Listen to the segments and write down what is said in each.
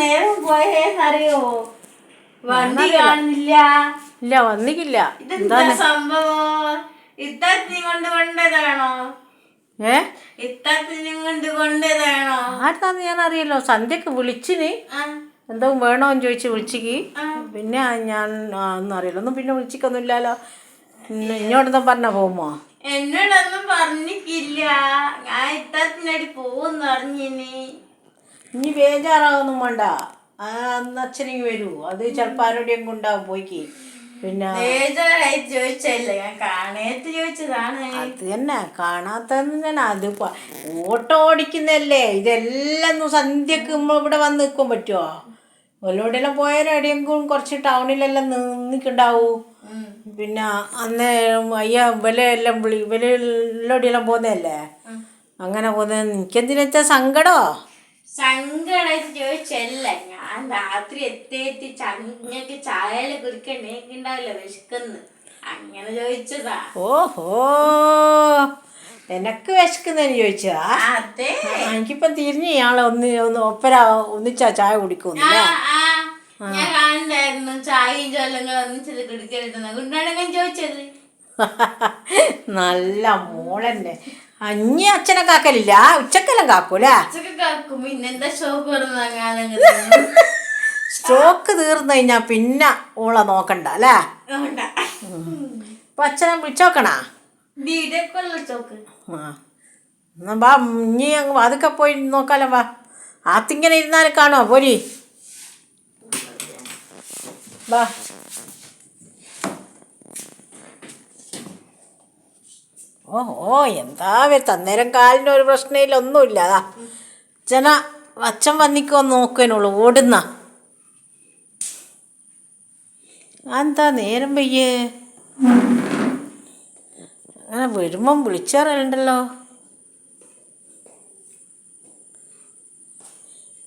നേരം പോയേന്നറിയോ വണ്ടി കാണില്ല ഇല്ല വന്നിക്കില്ല. ഇതെന്താ സംഭവം? ഇത്തത്തിനും കൊണ്ട് കൊണ്ടതാണോ? ഏ? ഇത്തത്തിനും കൊണ്ട് കൊണ്ടതാണോ? ആർക്കാന്ന് ഞാൻ അറിയല്ലോ സന്ധ്യക്ക് വിളിച്ചിന്. എന്തോ വേണോ എന്ന് ചോദിച്ചു വിളിച്ചിക്ക്. പിന്നെ ഞാൻ ഒന്നും അറിയില്ല. ഒന്നും പിന്നെ വിളിച്ചിക്കൊന്നും ഇല്ലല്ലോ ഇന്ന് ഇങ്ങോട്ടൊന്നും പറഞ്ഞ പോകുമോ എന്നോടൊന്നും പറഞ്ഞിട്ടില്ല. ഞാൻ ഇത്തത്തിനടി പോവെന്ന് അറിഞ്ഞിനി ഇനി ബേജാറാകൊന്നും വേണ്ട. ആ അന്ന് അച്ഛനിങ് വരൂ. അത് ചിലപ്പോൾ ആരോടെയും കൊണ്ടാവും പോയിക്ക്. പിന്നെ ചോദിച്ചല്ലേ ഞാൻ കാണേത്ത് ചോദിച്ചതാണ് അത് തന്നെ കാണാത്തന്ന് തന്നെ അത് ഓട്ടോ ഓടിക്കുന്നല്ലേ ഇതെല്ലാം ഒന്ന് സന്ധ്യക്ക് ഇവിടെ വന്ന് നിൽക്കാൻ പറ്റുമോ ഒല്ലോടെല്ലാം പോയാലും എവിടെയെങ്കിലും കുറച്ച് ടൗണിലെല്ലാം നിന്നിക്കുണ്ടാവൂ. പിന്നെ അന്ന് അയ്യ വിലയെല്ലാം വിളി വിലയിലോടെല്ലാം പോകുന്നതല്ലേ? അങ്ങനെ പോകുന്നത്. എനിക്കെന്തിനാ സങ്കടോ? സങ്കടായിട്ട് ചോദിച്ചല്ല. ഞാൻ രാത്രി എത്തിയെത്തി ചങ്ങക്ക് ചായയിൽ കുടിക്കണ്ടേ ഉണ്ടാവില്ല വിശക്കുന്നു? അങ്ങനെ ചോദിച്ചതാ. ഓഹോ. എനക്ക് വിശക്കുന്നതിന് ചോദിച്ചതാ? അതെ. എനിക്കിപ്പം തിരിഞ്ഞ് ഇയാളെ ഒന്ന് ഒന്ന് ഒപ്പര ഒന്നിച്ചാ ചായ കുടിക്കുന്നില്ല ആ ഞാൻ കാണണ്ടായിരുന്നു. ചായയും ചോലങ്ങളും ഒന്നിച്ചത് കുടിക്കരുതെന്ന്. കൊണ്ടാണ് ഞാൻ ചോദിച്ചത്. നല്ല മോളന്നെ. അഞ്ഞി അച്ഛനെ കാക്കലില്ല. ഉച്ചക്കെല്ലാം കാക്കൂലേ? സ്റ്റോക്ക് തീർന്നു കഴിഞ്ഞാ പിന്നെ ഓളെ നോക്കണ്ട അല്ലേ? അപ്പൊ അച്ഛനെ വിളിച്ചോക്കണാ? എന്നാ വാ ഇനി അങ്ങ് അതൊക്കെ പോയി നോക്കാലോ വാ. ആത്തിങ്ങനെ ഇരുന്നാലും കാണുമോ പോരി? വാ. ഓ ഓ എന്താ അന്നേരം കാലിന് ഒരു പ്രശ്നമില്ല ഒന്നുമില്ല. അതാ ജന അച്ഛൻ വന്നിക്കോ നോക്കുവനുള്ളൂ ഓടുന്ന. എന്താ നേരം പയ്യേ അങ്ങനെ വരുമ്പം വിളിച്ചറിയണ്ടല്ലോ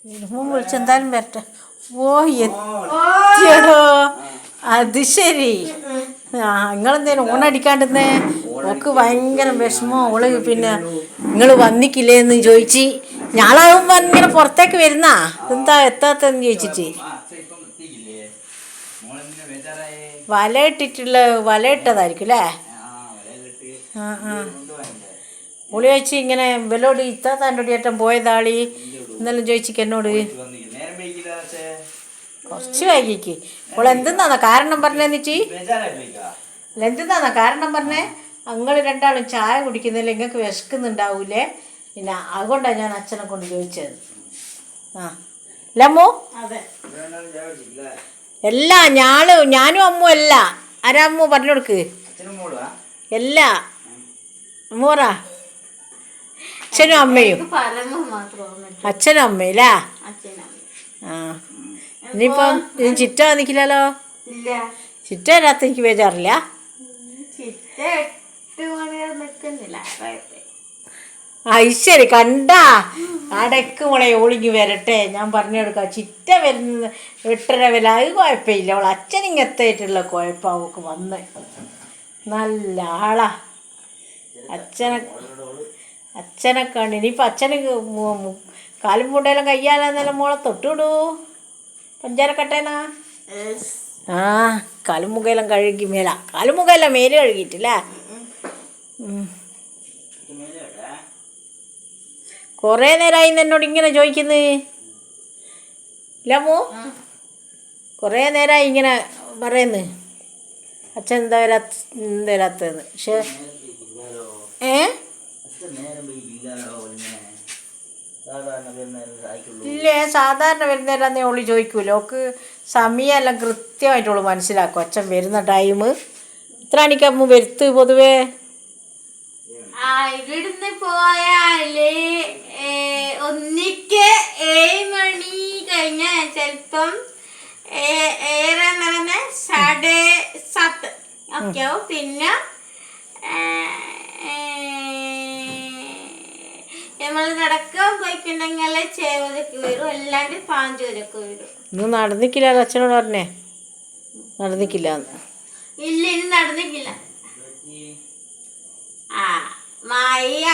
വരുമ്പം വിളിച്ചെന്തായാലും വരട്ടെ. ഓ എത്തിയടോ. അത് ശരി. ആ നിങ്ങളെന്തേലും ഊണടിക്കാണ്ടിരുന്നേ ഓക്ക് ഭയങ്കര വിഷമം. ഓൾ പിന്നെ നിങ്ങൾ വന്നിക്കില്ലേന്ന് ചോദിച്ച് ഞാളാകുമ്പോ ഇങ്ങനെ പുറത്തേക്ക് വരുന്നാ? എന്താ എത്താത്തെന്ന് ചോദിച്ചിട്ട് വല ഇട്ടിട്ടുള്ള വല ഇട്ടതായിരിക്കും അല്ലേ ആ ആ. ഓളി ചോദിച്ച് ഇങ്ങനെ ഇവലോട് ഇത്താത്താന്റെ ഏറ്റവും പോയതാളി. എന്നെല്ലാം ചോദിച്ചിക്ക് എന്നോട്. കുറച്ച് വൈകിക്ക്. ഇവളെന്താ കാരണം പറഞ്ഞെന്നിച്ച് ബേജാറായിട്ടില്ല എന്തെന്നാ കാരണം പറഞ്ഞേ? അങ്ങൾ രണ്ടാളും ചായ കുടിക്കുന്നില്ല നിങ്ങൾക്ക് വിശക്കുന്നുണ്ടാവൂലേ? പിന്നെ അതുകൊണ്ടാണ് ഞാൻ അച്ഛനെ കൊണ്ട് ചോദിച്ചത്. ആ. ലമ്മു അതെ. അല്ല ഞാൾ ഞാനും അമ്മു അല്ല ആരാ അമ്മു പറഞ്ഞു കൊടുക്ക്? അല്ല അമ്മൂറ അച്ഛനും അമ്മയും. അച്ഛനും അമ്മയില്ല ആ. ഇനിയിപ്പം ഇനി ചിറ്റ നിൽക്കില്ലല്ലോ ഇല്ല. ചിറ്റ വരാത്ത എനിക്ക് ബേജാറില്ല. ചിറ്റ എട്ട് നിൽക്കുന്നില്ല ഐശ്വര്യ കണ്ടാ. അടക്ക് മോളെ ഓളിങ്ങി വരട്ടെ. ഞാൻ പറഞ്ഞു കൊടുക്കാം. ചിറ്റ വരുന്ന എട്ടര വില അത് കുഴപ്പമില്ല. അവൾ അച്ഛനിങ്ങത്തേറ്റുള്ള കുഴപ്പം അവൾക്ക് വന്ന്. നല്ല ആളാ. അച്ഛനെ അച്ഛനെ കണ്ട്. ഇനിയിപ്പോൾ അച്ഛന് കാലും പൂണ്ടേലും കയ്യാലെന്നെല്ലാം മോളെ തൊട്ടുവിടൂ. പഞ്ചാരക്കട്ടേനാ ആ കാലുമുഖയെല്ലാം കഴുകി മേല. കാലുമുഖയെല്ലാം മേൽ കഴുകിയിട്ടില്ലേ. കുറേ നേരമായി എന്നോട് ഇങ്ങനെ ചോദിക്കുന്നത് ലമു കുറേ നേരമായി ഇങ്ങനെ പറയുന്നു. അച്ഛൻ എന്താ വരാത്ത എന്താ വരാത്തതെന്ന് പക്ഷേ ഏ? ഇല്ലേ സാധാരണ വരുന്നേരാന്നേ ഓൾ ചോദിക്കൂല. ഓക്ക് സമയമെല്ലാം കൃത്യമായിട്ട് ഓൾ മനസ്സിലാക്കും. അച്ഛൻ വരുന്ന ടൈം ഇത്ര മണിക്കമ്മ വരുത്ത് പൊതുവേ ഇവിടുന്ന് പോയാൽ ഏ, ഒന്നിക്ക് ഏഴ് മണി കഴിഞ്ഞാൽ ചിലപ്പം ഏ- ഏറെ പറഞ്ഞ സാഡേ സത്ത്. ഓക്കെ ആവും പിന്നെ നമ്മൾ നടക്കാൻ പോയിട്ടുണ്ടെങ്കിൽ ചേവതൊക്കെ വരും അല്ലാണ്ട് പാഞ്ചൂരൊക്കെ വരും. ഇന്ന് നടന്നിക്കില്ല അച്ഛനോട് പറഞ്ഞേ. നടന്നിക്കില്ല ഇല്ല ഇനി നടന്നിട്ടില്ല ആ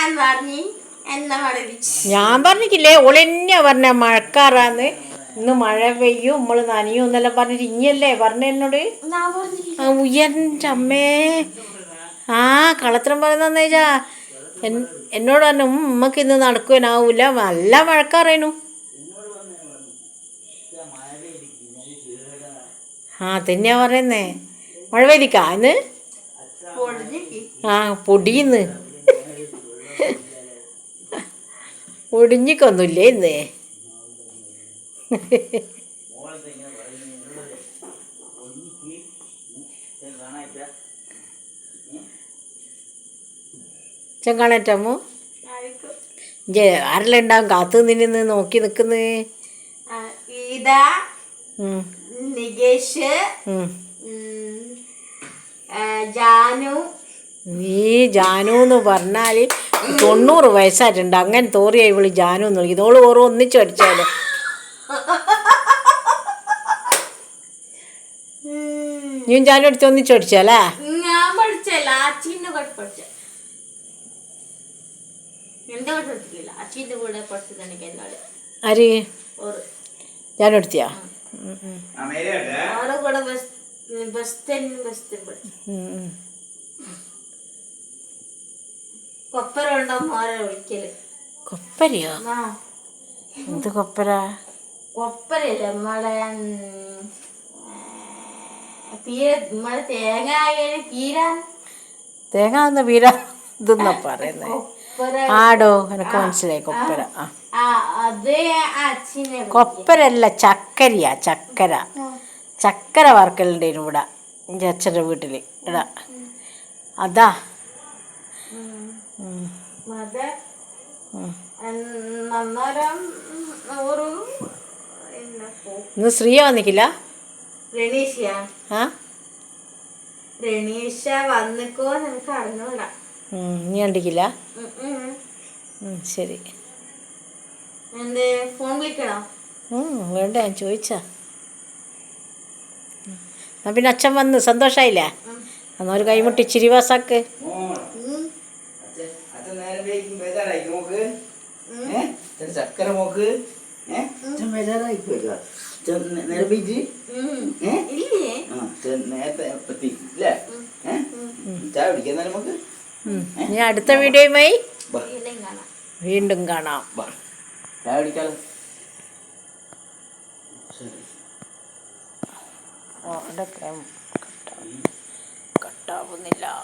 മയ്യാന്ന് പറഞ്ഞു എന്നെ ഞാൻ പറഞ്ഞിട്ടില്ലേ? ഓളെന്നെയാ പറഞ്ഞ മഴക്കാറാന്ന്. ഇന്ന് മഴ പെയ്യും നമ്മൾ നനയും എന്നെല്ലാം പറഞ്ഞിട്ട് ഇനിയല്ലേ പറഞ്ഞ എന്നോട്? ഞാൻ ആ അമ്മേ. ആ കളത്രം പറയുന്നേച്ചാ എന്നോട് പറഞ്ഞു "ഉം, ഉമ്മക്ക് ഇന്ന് നടക്കുവാനാവൂല. നല്ല മഴക്കാറേനു. ആ തന്നെയാ പറയുന്നേ. മഴ പെയ്തിക്കാ ഇന്ന്? ആ പൊടിയുന്ന്. ഒടിഞ്ഞിക്കൊന്നുമില്ലേ ഇന്ന്? ചെങ്കാണേറ്റമ്മു. ഇഞ്ചെ ആരെല്ലാം ഉണ്ടാവും കാത്തു നിന്ന് നോക്കി നിൽക്കുന്നത് ഇതാ നികേഷ് ജാനു നീ ജാനു. എന്ന് പറഞ്ഞാൽ തൊണ്ണൂറ് വയസ്സായിട്ടുണ്ട്. അങ്ങനെ തോറിയ ഇവൾ ജാനു എന്ന് വിളിക്കും ഓൾ ഓരോ ഒന്നിച്ചു അടിച്ചാൽ നീയും ജാനു എടുത്ത് ഒന്നിച്ച് പഠിച്ചാലേ? ഞാൻ പഠിച്ചല്ല അച്ഛന്റെ കൂടെ പഠിച്ച. എന്റെ കൂടെ പഠിച്ചില്ല അച്ഛന്റെ കൂടെ പഠിച്ചത് എന്നോട് ആര്? ഒരു ജാനു എടുത്തിയാ ആ മേലെ ഉണ്ട് അവരുടെ കൂടെ ബസ് ബസ് ബസ് പഠിച്ചു. കൊപ്പര ഉണ്ടോ മോരെ വിളിക്കൽ? കൊപ്പരയോ? ആ. എന്ത് കൊപ്പര? കൊപ്പരയില്ല നമ്മളെ പീര നമ്മളെ തേങ്ങ ആയാലും പീരാൻ തേങ്ങ എന്ന വീര ഇതെന്നാ പറയുന്നത് കൊപ്പര. ആടോ എനിക്ക് മനസ്സിലായി കൊപ്പര. ആ. ആ അത് അച്ഛനെ കൊപ്പരല്ല ചക്കരയാ ചക്കര. ചക്കര വറക്കലുണ്ടായിരുന്നു ഇവിടെ എന്റെ അച്ഛന്റെ വീട്ടിൽ ഇടാ അതാ. ഉം. അന്നേരം നൂറും ഇന്ന് ശ്രീയ വന്നിക്കില്ല? റെണീഷയാ ആ? റെണീഷ വന്നിക്കോ നമുക്ക് അറിഞ്ഞൂടാ. നീ കണ്ടിക്കില്ല? ശരി. എന്ത് ഫോൺ വിളിക്കണോ? വേണ്ട ഞാൻ ചോദിച്ചാ എന്നാ പിന്നെ അച്ഛൻ വന്ന് സന്തോഷമായില്ലേ എന്നാ ഒരു കൈമുട്ടി ഇച്ചിരി വാസാക്ക് മോൾ ഉം. അച്ഛൻ അച്ഛൻ നേരം വൈകും ബേജാറായി നോക്ക് ഏ അച്ഛൻ ചക്കര മോക്ക് നേരത്തെ എത്തി ഇല്ലേ? ചായ നമുക്ക് ഉം. അടുത്ത വീഡിയോയുമായി വീണ്ടും കാണാം. ചായ ഓ, ഇതൊക്കെ കട്ടാവുന്നില്ല.